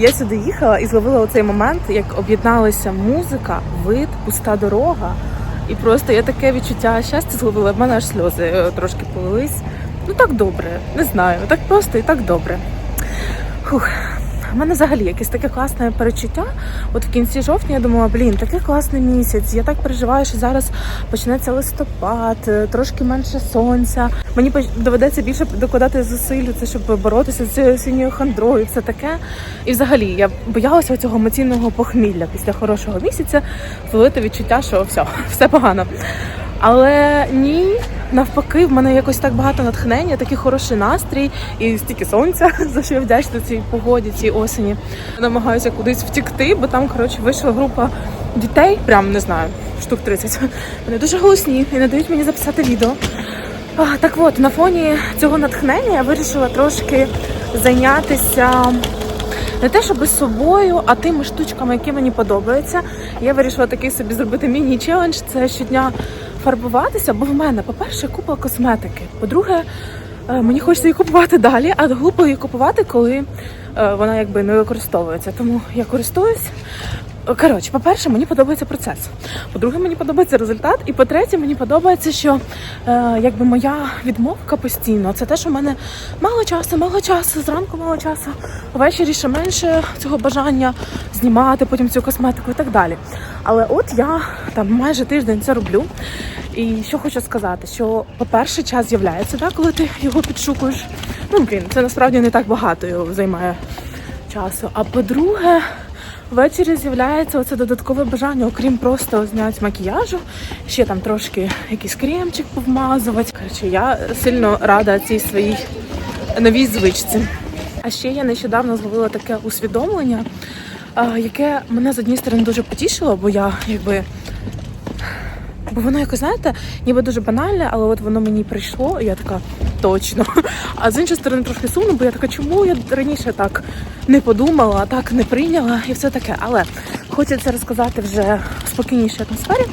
Я сюди їхала і зловила оцей момент, як об'єдналася музика, вид, пуста дорога. І просто я таке відчуття щастя зловила. В мене аж сльози е, трошки полились. Ну так добре, не знаю. Так просто і так добре. Фух. У мене взагалі якесь таке класне перечуття. От в кінці жовтня я думала, блін, такий класний місяць. Я так переживаю, що зараз почнеться листопад, е, трошки менше сонця. Мені доведеться більше докладати зусиль, це щоб боротися з цією осінньою хандрою, все таке. І взагалі я боялася цього емоційного похмілля після хорошого місяця, зловити відчуття, що все, все погано. Але ні, навпаки, в мене якось так багато натхнення, такий хороший настрій і стільки сонця, за що я вдячна цій погоді, цій осені. Намагаюся кудись втікти, бо там, коротше, вийшла група дітей, прям не знаю, штук 30. Вони дуже голосні і не дають мені записати відео. А, так от, на фоні цього натхнення я вирішила трошки зайнятися не те, щоб з собою, а тими штучками, які мені подобаються. Я вирішила такий собі зробити міні-челендж. Це щодня фарбуватися, бо в мене, по-перше, купа косметики. По-друге, е, мені хочеться її купувати далі, а глупо її купувати, коли е, вона якби не використовується. Тому я користуюсь. Коротше, по-перше, мені подобається процес. По-друге, мені подобається результат. І по-третє, мені подобається, що е, якби моя відмовка постійно це те, що в мене мало часу, мало часу, зранку мало часу, ввечері ще менше цього бажання знімати потім цю косметику і так далі. Але от я там майже тиждень це роблю. І що хочу сказати, що по-перше, час з'являється, да, коли ти його підшукуєш. Ну, блін, це насправді не так багато його займає часу. А по-друге, ввечері з'являється оце додаткове бажання, окрім просто зняти макіяжу, ще там трошки якийсь кремчик повмазувати. Коротше, я сильно рада цій своїй новій звичці. А ще я нещодавно зловила таке усвідомлення, яке мене з однієї сторони дуже потішило, бо я якби. Бо воно якось, знаєте, ніби дуже банальне, але от воно мені прийшло, і я така точно. А з іншої сторони трошки сумно, бо я така, чому я раніше так не подумала, так не прийняла і все таке. Але хочеться розказати вже в спокійнішій атмосфері.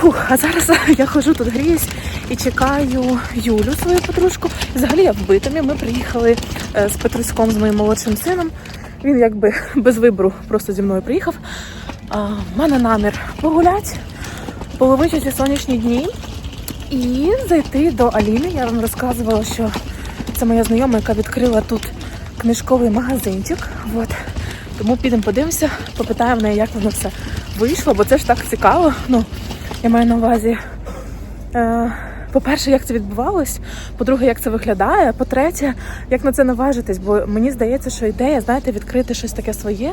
Фух, а зараз я ходжу тут гріюсь і чекаю Юлю, свою подружку. Взагалі я в битомі. Ми приїхали е, з Петруськом, з моїм молодшим сином. Він якби без вибору просто зі мною приїхав. В мене намір погулять, половити ці сонячні дні і зайти до Аліни. Я вам розказувала, що це моя знайома, яка відкрила тут книжковий магазинчик. От. Тому підемо подивимося, попитаємо в неї, як воно все вийшло, бо це ж так цікаво. Ну, я маю на увазі. Е, по-перше, як це відбувалось, по-друге, як це виглядає, по-третє, як на це наважитись, бо мені здається, що ідея, знаєте, відкрити щось таке своє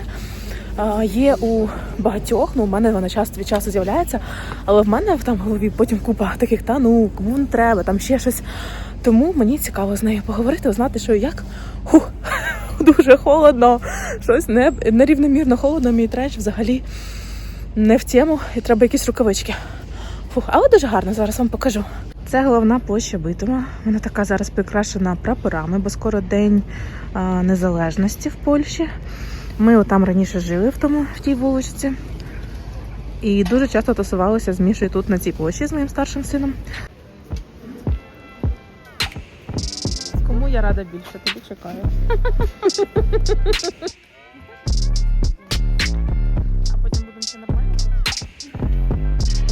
є у багатьох. Ну, у мене вона часто від часу з'являється, але в мене там в голові потім купа таких, та ну кому не треба, там ще щось. Тому мені цікаво з нею поговорити, узнати, що як. Хух, дуже холодно, щось не, нерівномірно холодно, мій треш взагалі не в тему, і треба якісь рукавички. Фух, але дуже гарно, зараз вам покажу. Це головна площа Битума. Вона така зараз прикрашена прапорами, бо скоро День а, Незалежності в Польщі. Ми там раніше жили в тому в тій вуличці. І дуже часто тусувалися з Мішою тут на цій площі з моїм старшим сином. Кому я рада більше, тобі чекаю. А потім будемо ще нормально?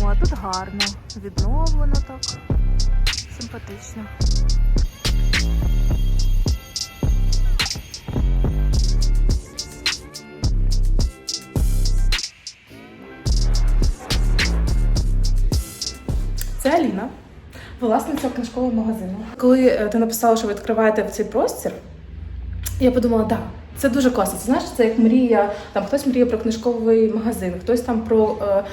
О, тут гарно, відновлено так. Симпатично. Аліна, власниця книжкового магазину. Коли е, ти написала, що ви відкриваєте в цей простір, я подумала, так, це дуже класно. Це знаєш, це як мрія. Там хтось мріє про книжковий магазин, хтось там про е,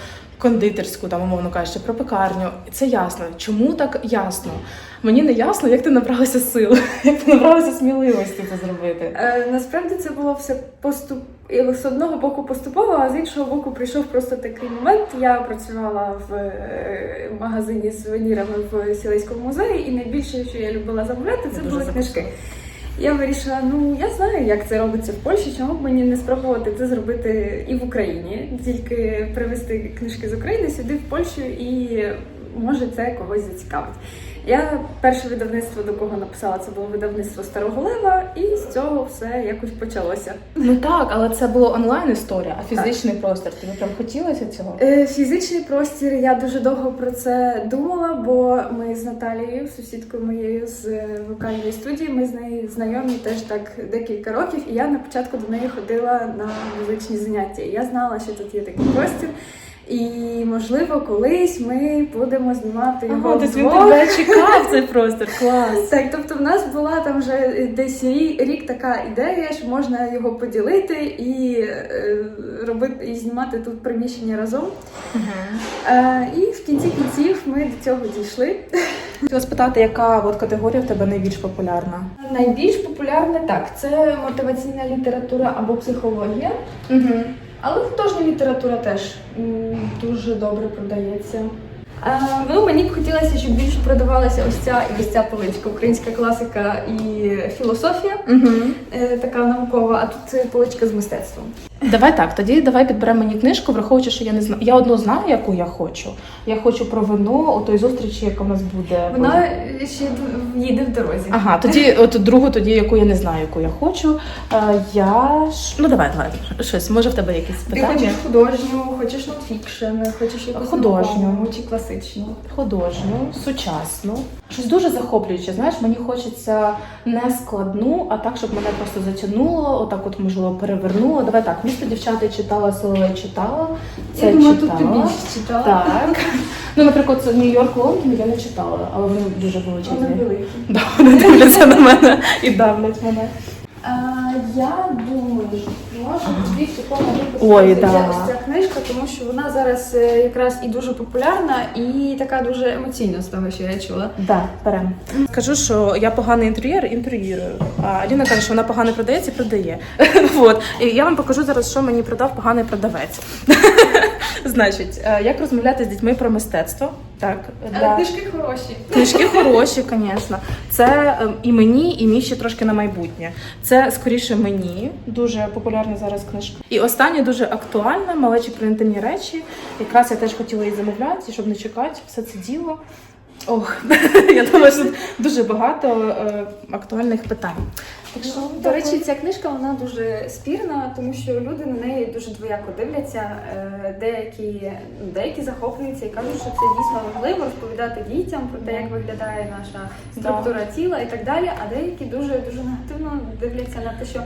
кондитерську, там умовно кажучи, про пекарню. Це ясно. Чому так ясно? Мені не ясно, як ти набралася сил, як ти набралася сміливості це зробити. Е, насправді це було все поступ і з одного боку поступово, а з іншого боку прийшов просто такий момент. Я працювала в е, магазині з сувенірами в Сілейському музеї, і найбільше, що я любила замовляти, це Дуже були книжки. Я вирішила, ну я знаю, як це робиться в Польщі, чому б мені не спробувати це зробити і в Україні, тільки привезти книжки з України сюди в Польщу, і може це когось зацікавить. Я перше видавництво, до кого написала, це було видавництво Старого Лева, і з цього все якось почалося. Ну так, але це було онлайн історія, а фізичний простір. Тобі прям хотілося цього? Е, Фізичний простір. Я дуже довго про це думала, бо ми з Наталією, сусідкою моєю з е, вокальної студії, ми з нею знайомі теж так декілька років. І я на початку до неї ходила на музичні заняття. Я знала, що тут є такий простір. І можливо, колись ми будемо знімати його Ага, тобто він тебе чекав цей простір, клас. Так, тобто в нас була там вже десь рік, рік така ідея, що можна його поділити і е, робити і знімати тут приміщення разом. Е, і в кінці кінців ми до цього дійшли. Хотіла спитати, яка от категорія в тебе найбільш популярна? Найбільш популярне так, це мотиваційна література або психологія, Угу. Але художня література теж дуже добре продається. Е, ну, мені б хотілося, щоб більше продавалася ось ця і ось ця поличка, українська класика і філософія, Угу. така наукова, а тут поличка з мистецтвом. Давай так, тоді давай підберемо мені книжку, враховуючи, що я не знаю. Я одну знаю, яку я хочу. Я хочу про вино, о той зустрічі, яка в нас буде. Вона ще їде в дорозі. Ага, тоді от другу, тоді яку я не знаю, яку я хочу. Е, я ж ну давай, давай щось. Може в тебе якісь Ти питання? хочеш художню, хочеш нонфікшн, хочеш якусь Художню. наукову чи класичну. Художню, сучасну. Щось дуже захоплююче. Знаєш, мені хочеться не складну, а так, щоб мене просто затягнуло, отак, от можливо, перевернуло. Давай так, місто дівчата читала, Соловей читала. Це Я думаю, читала. тут ти більше читала. Так. Ну, наприклад, це Нью-Йорк Лондон я не читала, але вони дуже Вони величезні. великі. Да, вони дивляться на мене і давлять мене. А, я думаю, може тобі в такому випуску Ой, да. ось ця книжка, тому що вона зараз е, якраз і дуже популярна, і така дуже емоційна з того, що я чула. Да, беремо. Скажу, що я поганий інтер'єр, інтер'єрую. А Аліна каже, що вона погано продається, продає. От. І я вам покажу зараз, що мені продав поганий продавець. Значить, е, як розмовляти з дітьми про мистецтво? Так, Але для... книжки хороші. Книжки хороші, звісно. Це ем, і мені, і мені ще трошки на майбутнє. Це скоріше мені, дуже популярна зараз книжка. І останнє дуже актуальна, малечі про інтимні речі. Якраз я теж хотіла її замовляти, щоб не чекати все це діло. Ох, я думаю, що тут дуже багато е, актуальних питань. Так що, До речі, ця книжка вона дуже спірна, тому що люди на неї дуже двояко дивляться. Е, Деякі, деякі захоплюються і кажуть, що це дійсно важливо розповідати дітям про те, як виглядає наша структура тіла і так далі. А деякі дуже дуже негативно дивляться на те, що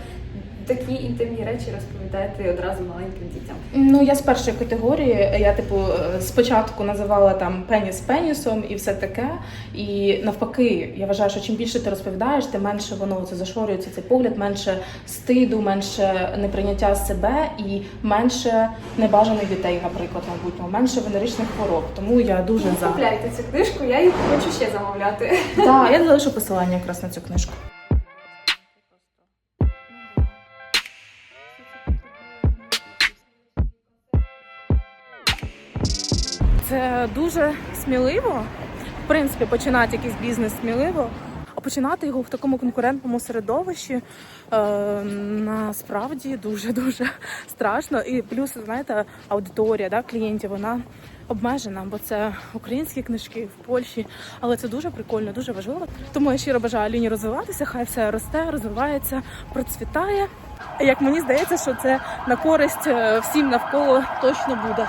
такі інтимні речі розповідаєте одразу маленьким дітям. Ну, я з першої категорії, я типу спочатку називала там пеніс пенісом і все таке. І навпаки, я вважаю, що чим більше ти розповідаєш, тим менше воно це зашорюється цей погляд, менше стиду, менше неприйняття себе і менше небажаних дітей, наприклад, майбутнього, менше венеричних хвороб. Тому я дуже за. Купляйте цю книжку, я її хочу ще замовляти. Так, я залишу посилання якраз на цю книжку. Це дуже сміливо. В принципі, починати якийсь бізнес сміливо, а починати його в такому конкурентному середовищі е, насправді дуже дуже страшно. І плюс, знаєте, аудиторія да, клієнтів вона обмежена, бо це українські книжки в Польщі, але це дуже прикольно, дуже важливо. Тому я щиро бажаю Аліні розвиватися, хай все росте, розвивається, процвітає. Як мені здається, що це на користь е, всім навколо точно буде.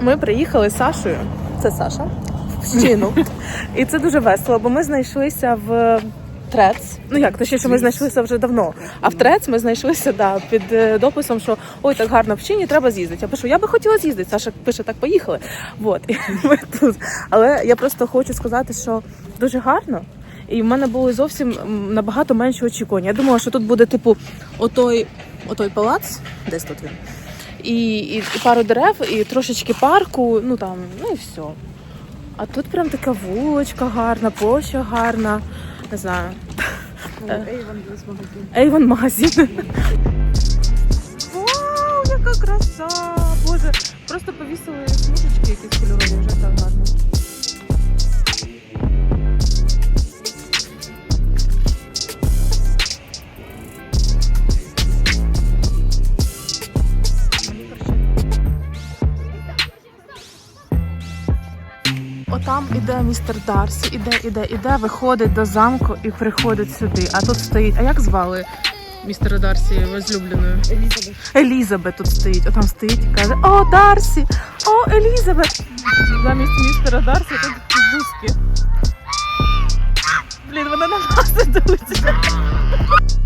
Ми приїхали з Сашою. Це Саша в стіну. І це дуже весело, бо ми знайшлися в Трец. Ну як, точніше, ми знайшлися вже давно. А в Трец ми знайшлися да, під е, дописом, що ой, так гарно в Чині, треба з'їздити. Я пишу, я би хотіла з'їздити. Саша пише, так поїхали. Вот. І ми тут. Але я просто хочу сказати, що дуже гарно. І в мене були зовсім набагато менші очікування. Я думала, що тут буде, типу, отой, отой палац, десь тут він. І, і, і пару дерев, і трошечки парку, ну там, ну і все. А тут прям така вуличка гарна, площа гарна. Не знаю. Ейвон магазин. Вау, яка краса! Боже, просто повісили смужечки якісь кольорові, вже так гарно. Іде містер Дарсі, іде, іде, іде, виходить до замку і приходить сюди. А тут стоїть. А як звали містера Дарсі возлюбленою? Елізабет. Елізабет тут стоїть. Отам стоїть і каже: О, Дарсі! О, Елізабет! Замість містера Дарсі тут бузки. Блін, вони на нас ідуть.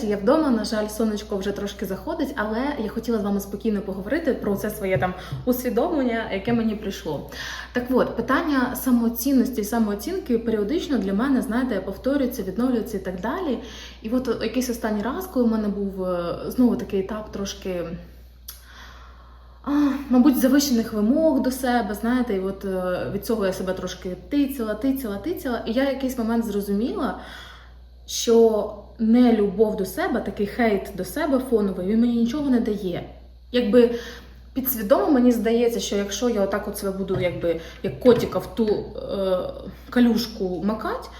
Нарешті я вдома. На жаль, сонечко вже трошки заходить, але я хотіла з вами спокійно поговорити про це своє там усвідомлення, яке мені прийшло. Так от, питання самооцінності і самооцінки періодично для мене, знаєте, повторюється, відновлюється і так далі. І от якийсь останній раз, коли в мене був е, знову такий етап трошки. А, мабуть, завищених вимог до себе, знаєте, і от е, від цього я себе трошки тицяла, тицяла, тицяла. І я якийсь момент зрозуміла, що не любов до себе, такий хейт до себе фоновий, він мені нічого не дає. Якби підсвідомо мені здається, що якщо я отак от себе буду, якби як котика в ту е, калюшку макать,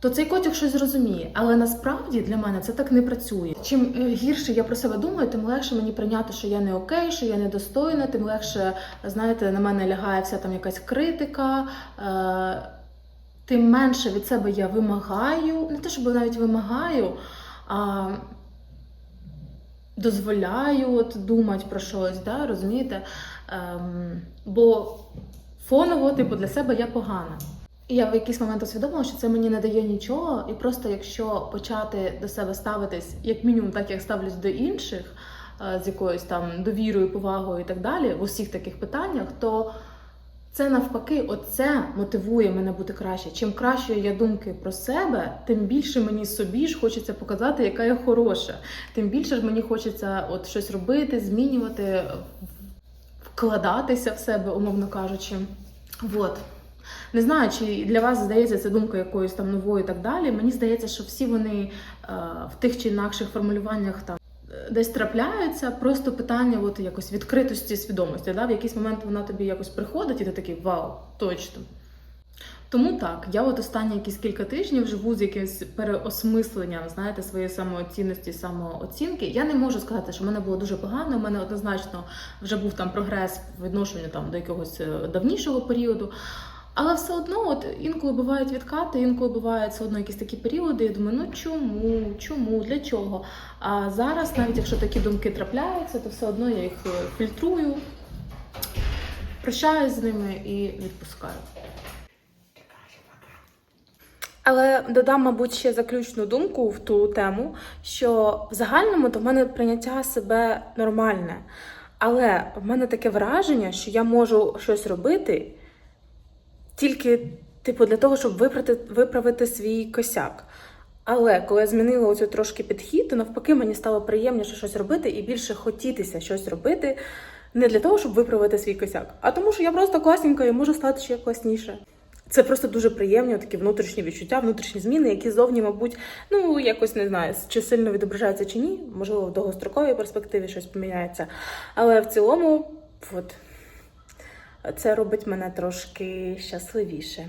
то цей котик щось зрозуміє. Але насправді для мене це так не працює. Чим е, гірше я про себе думаю, тим легше мені прийняти, що я не окей, що я недостойна, тим легше, знаєте, на мене лягає вся там якась критика. Е, тим менше від себе я вимагаю, не те, щоб навіть вимагаю, а дозволяю от думати про щось, да, розумієте? Ем, бо фоново, типу, для себе я погана. І я в якийсь момент усвідомила, що це мені не дає нічого, і просто якщо почати до себе ставитись, як мінімум, так як ставлюсь до інших, е, з якоюсь там довірою, повагою і так далі, в усіх таких питаннях, то це навпаки, оце мотивує мене бути краще. Чим краще я думки про себе, тим більше мені собі ж хочеться показати, яка я хороша. Тим більше ж мені хочеться от щось робити, змінювати, вкладатися в себе, умовно кажучи. Вот. Не знаю, чи для вас здається ця думка якоюсь там новою і так далі. Мені здається, що всі вони е, в тих чи інакших формулюваннях там десь трапляються. Просто питання от якось відкритості свідомості. Да? В якийсь момент вона тобі якось приходить, і ти такий вау, точно. Тому так, я от останні якісь кілька тижнів живу з якимось переосмисленням, знаєте, своєї самооцінності, самооцінки. Я не можу сказати, що в мене було дуже погано. У мене однозначно вже був там прогрес в відношенню там до якогось е, давнішого періоду. Але все одно, от інколи бувають відкати, інколи бувають все одно якісь такі періоди. Я думаю, ну чому, чому, для чого? А зараз, навіть якщо такі думки трапляються, то все одно я їх е, фільтрую, прощаюсь з ними і відпускаю. Але додам, мабуть, ще заключну думку в ту тему, що в загальному то в мене прийняття себе нормальне. Але в мене таке враження, що я можу щось робити тільки, типу, для того, щоб виправити, виправити свій косяк. Але коли я змінила оцю трошки підхід, то навпаки мені стало приємніше щось робити і більше хотітися щось робити не для того, щоб виправити свій косяк, а тому, що я просто класненька і можу стати ще класніше. Це просто дуже приємні такі внутрішні відчуття, внутрішні зміни, які зовні, мабуть, ну якось не знаю, чи сильно відображаються чи ні. Можливо, в довгостроковій перспективі щось поміняється. Але в цілому, от це робить мене трошки щасливіше.